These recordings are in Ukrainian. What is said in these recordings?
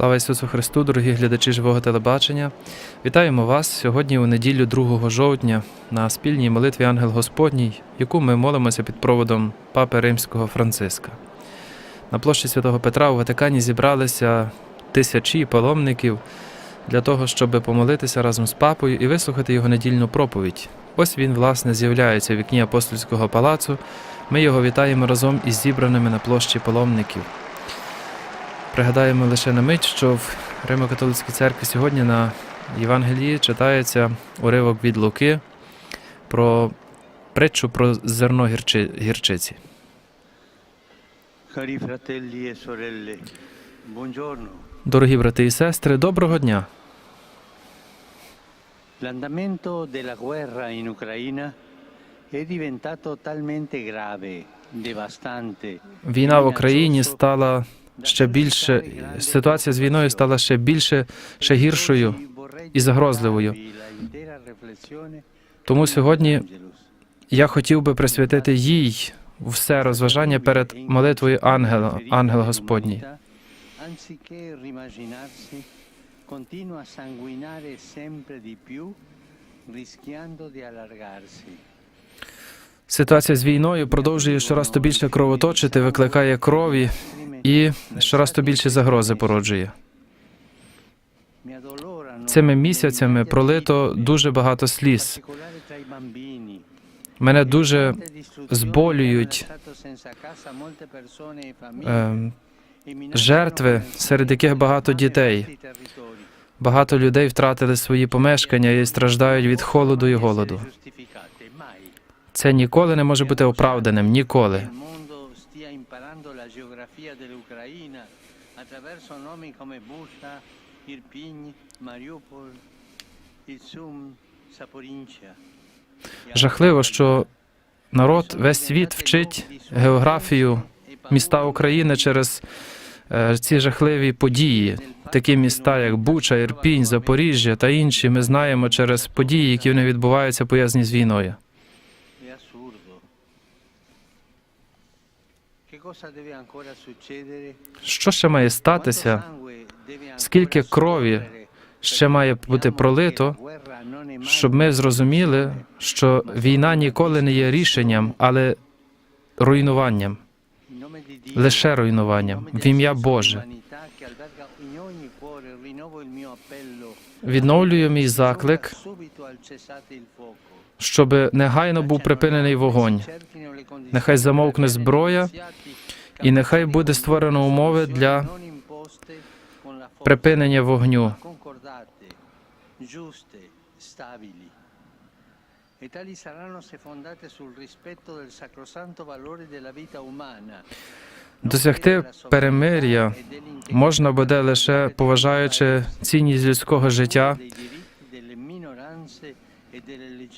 Слава Ісусу Христу, дорогі глядачі живого телебачення. Вітаємо вас сьогодні у неділю 2 жовтня на спільній молитві Ангел Господній, яку ми молимося під проводом Папи Римського Франциска. На площі Святого Петра у Ватикані зібралися тисячі паломників для того, щоб помолитися разом з папою і вислухати його недільну проповідь. Ось він, власне, з'являється в вікні апостольського палацу. Ми його вітаємо разом із зібраними на площі паломників. Пригадаємо лише на мить, що в Римо-католицькій церкві сьогодні на Євангелії читається уривок від Луки про притчу про зерно гірчи, гірчиці. E. Дорогі брати і сестри, доброго дня! L'andamento della guerra in Ucraina è diventato talmente grave, devastante. Війна в Україні стала ще більше, ситуація з війною стала ще більше, ще гіршою. і загрозливою. Тому сьогодні Я хотів би присвятити їй все розважання перед молитвою ангела, ангела Господній. Continua a sanguinare sempre di più, rischiando di allargarsi. Ситуація з війною продовжує щораз більше кровоточити, викликає крові і щораз то більше загрози породжує. Цими місяцями пролито дуже багато сліз. Мене дуже зболюють е, жертви, серед яких багато дітей. Багато людей втратили свої помешкання і страждають від холоду і голоду. Це ніколи не може бути оправданим. Ніколи. Жахливо, що народ, весь світ вчить географію міста України через е, ці жахливі події. Такі міста, як Буча, Ірпінь, Запоріжжя та інші, ми знаємо через події, які вони відбуваються пов'язані з війною. Що ще має статися? Скільки крові ще має бути пролито, щоб ми зрозуміли, що війна ніколи не є рішенням, але руйнуванням, лише руйнуванням. в ім'я Боже. Відновлюю мій заклик, щоб негайно був припинений вогонь. Нехай замовкне зброя, і нехай буде створено умови для припинення вогню. Досягти перемир'я можна буде лише поважаючи цінність людського життя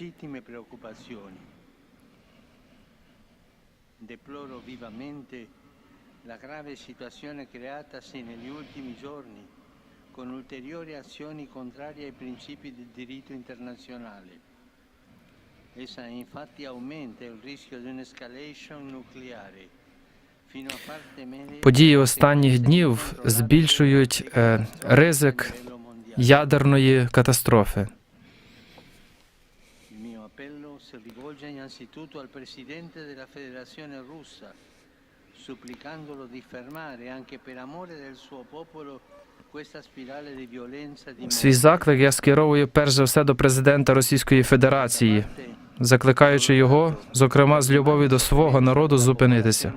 legittime preoccupazioni. Deploro vivamente la grave situazione creatasi negli ultimi giorni con ulteriori azioni contrarie ai principi del diritto internazionale. Essa infatti aumenta il rischio di un'escalation nucleare Події останніх днів збільшують е, ризик ядерної катастрофи. Si rivolge innanzitutto al Presidente della Federazione russa, supplicandolo di fermare anche per amore del suo popolo questa spirale di violenza di Свій заклик я скеровую перш за все до президента Російської Федерації, закликаючи його, зокрема з любові до свого народу, зупинитися.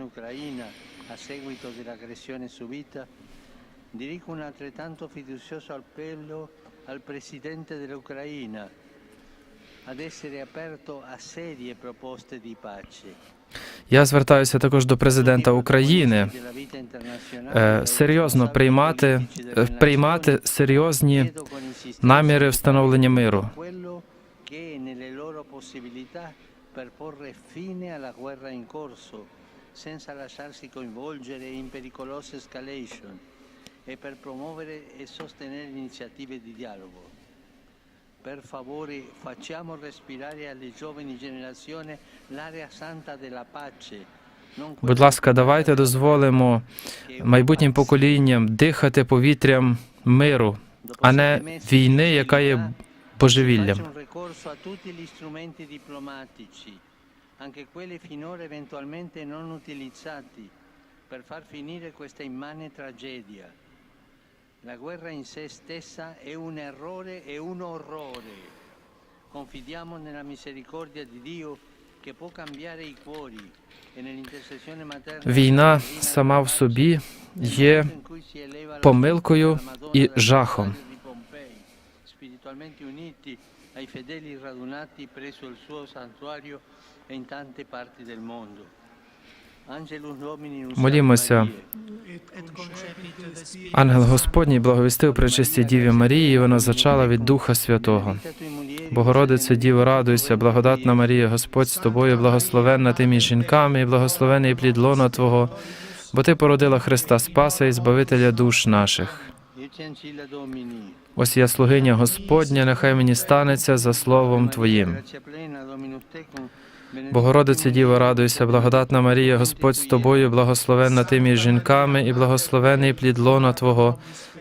Dirigo un altrettanto fiducioso appello al Presidente dell'Ucraina Я звертаюся також до президента України е, серйозно приймати, е, приймати серйозні наміри встановлення миру. senza lasciarsi coinvolgere in pericolose escalation e per promuovere e sostenere iniziative di dialogo. Per favore facciamo respirare alle giovani generazioni l'area santa della pace, Будь ласка, давайте дозволимо майбутнім поколінням дихати повітрям миру, а не війни, яка є божевіллям. Anche quelli finora eventualmente non utilizzati, per far finire questa immane tragedia. La guerra in sé stessa è un errore e un orrore. Confidiamo nella misericordia di Dio che può cambiare i cuori e nell'intercessione materna. Війна сама в собі є помилкою і жахом. spiritualmente uniti ai fedeli radunati presso il suo santuario e in tante parti del mondo. Молімося. Ангел Господній благовістив при чисті Діві Марії, і вона зачала від Духа Святого. Богородице, Діво, радуйся, благодатна Марія, Господь з тобою, благословенна ти між жінками, і благословений плід лона Твого, бо ти породила Христа Спаса і Збавителя душ наших. Ось я слугиня Господня, нехай мені станеться за словом Твоїм. Богородице, Діво, радуйся, благодатна Марія, Господь з тобою, благословенна ти між жінками, і благословений плід лона Твого,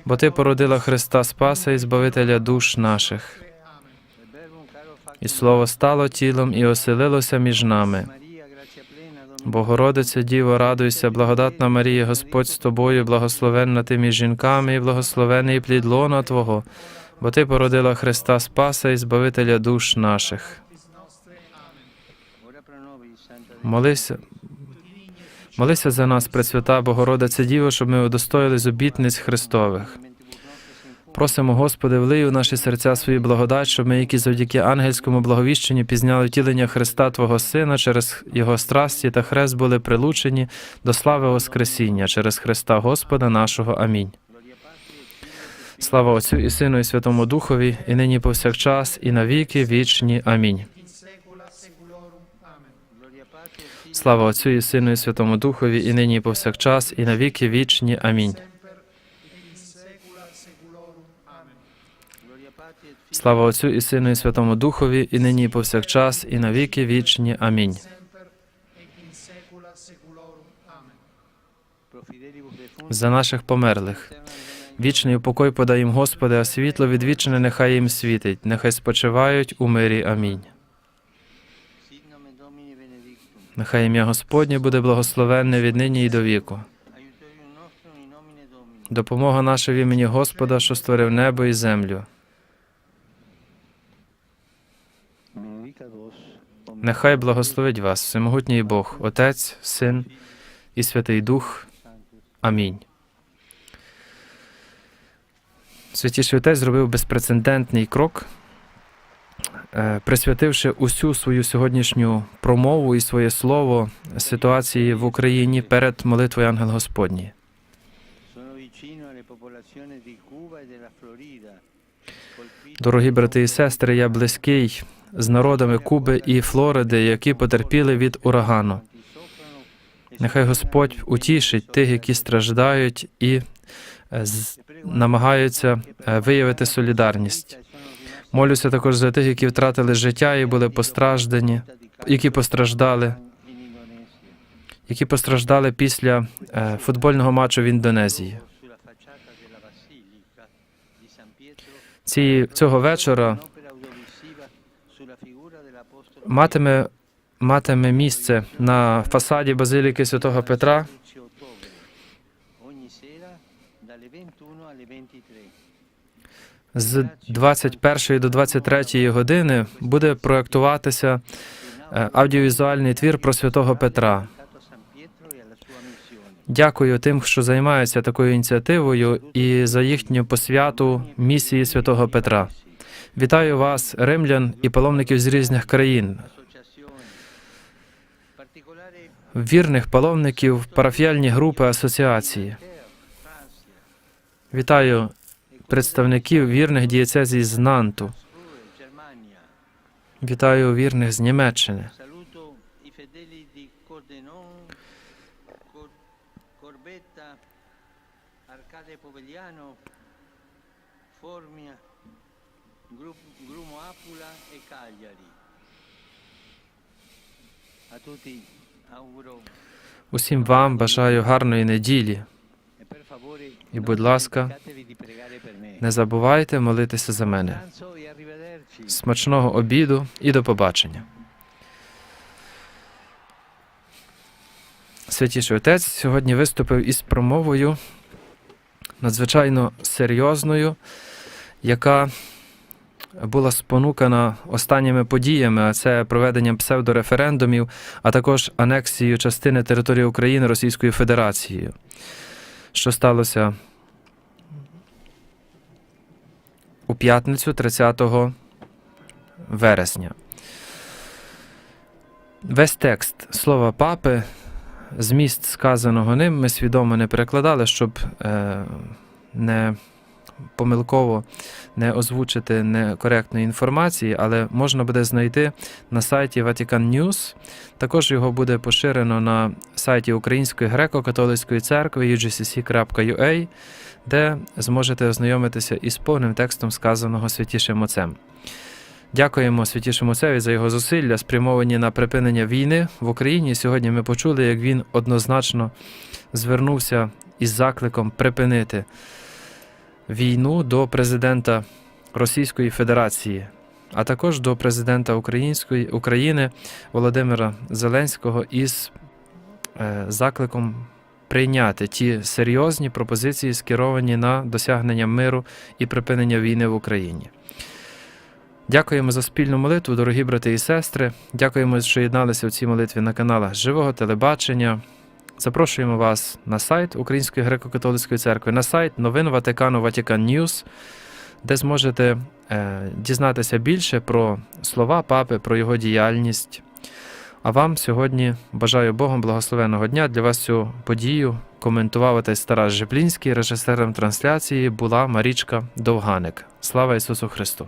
бо ти породила Христа Спаса і Збавителя душ наших. І слово стало тілом і оселилося між нами. Богородице, Діво, радуйся, благодатна Марія, Господь з тобою, благословенна ти між жінками, і благословений плід лона Твого, бо ти породила Христа Спаса і Збавителя душ наших. Молися, молися за нас, Пресвята Богородице Діво, щоб ми удостоїлись обітниць Христових. Просимо, Господи, влий у наші серця свої благодать, щоб ми, які завдяки ангельському благовіщенню пізняли втілення Христа Твого Сина через Його страсті та хрест були прилучені до слави Воскресіння через Христа Господа нашого. Амінь. Слава Отцю і Сину, і Святому Духові, і нині повсякчас, і навіки вічні. Амінь. Слава Отцю і Сину, і Святому Духові, і нині і повсякчас, і навіки вічні. Амінь. Слава Отцю і Сину, і Святому Духові, і нині і повсякчас, і навіки вічні. Амінь. За наших померлих. Вічний упокой подай їм, Господи, а світло відвічне нехай їм світить, нехай спочивають у мирі. Амінь. Нехай ім'я Господнє буде благословенне від нині і до віку. Допомога наша в імені Господа, що створив небо і землю. Нехай благословить вас, всемогутній Бог, Отець, Син і Святий Дух. Амінь. Святіший Отець зробив безпрецедентний крок, присвятивши усю свою сьогоднішню промову і своє слово ситуації в Україні перед молитвою Ангел Господній. Дорогі брати і сестри, я близький з народами Куби і Флориди, які потерпіли від урагану. Нехай Господь утішить тих, які страждають і е, намагаються е, виявити солідарність. Молюся також за тих, які втратили життя і були постраждані, які постраждали, які постраждали після е, футбольного матчу в Індонезії. Ці, цього вечора матиме, матиме місце на фасаді базиліки святого Петра з 21 до 23 години буде проектуватися е, аудіовізуальний твір про святого Петра. Дякую тим, що займаються такою ініціативою і за їхню посвяту місії святого Петра. Вітаю вас, римлян і паломників з різних країн, вірних паломників, парафіальні групи, асоціації. Вітаю представників вірних дієцезій з Нанту. Вітаю вірних з Німеччини. E Усім вам бажаю гарної неділі. E І, будь ласка, Не забувайте молитися за мене. Смачного обіду і до побачення. Святіший отець сьогодні виступив із промовою надзвичайно серйозною, яка була спонукана останніми подіями, а це проведенням псевдореферендумів, а також анексією частини території України Російською Федерацією, що сталося у п'ятницю 30 вересня. Весь текст слова папи, зміст сказаного ним, ми свідомо не перекладали, щоб е, не помилково не озвучити некоректної інформації, але можна буде знайти на сайті Vatican News. Також його буде поширено на сайті Української греко-католицької церкви ugcc.ua, де зможете ознайомитися із повним текстом сказаного святішим отцем. Дякуємо святішому отцеві за його зусилля, спрямовані на припинення війни в Україні. Сьогодні ми почули, як він однозначно звернувся із закликом припинити війну до президента Російської Федерації, а також до президента Української України Володимира Зеленського із е, закликом прийняти ті серйозні пропозиції, скеровані на досягнення миру і припинення війни в Україні. Дякуємо за спільну молитву, дорогі брати і сестри. Дякуємо, що єдналися в цій молитві на каналах Живого телебачення. Запрошуємо вас на сайт Української греко-католицької церкви, на сайт новин Ватикану Vatican News, де зможете е, дізнатися більше про слова папи, про його діяльність. А вам сьогодні бажаю Богом благословеного дня. Для вас цю подію коментував отець Тарас Жеплінський, режисером трансляції була Марічка Довганик. Слава Ісусу Христу!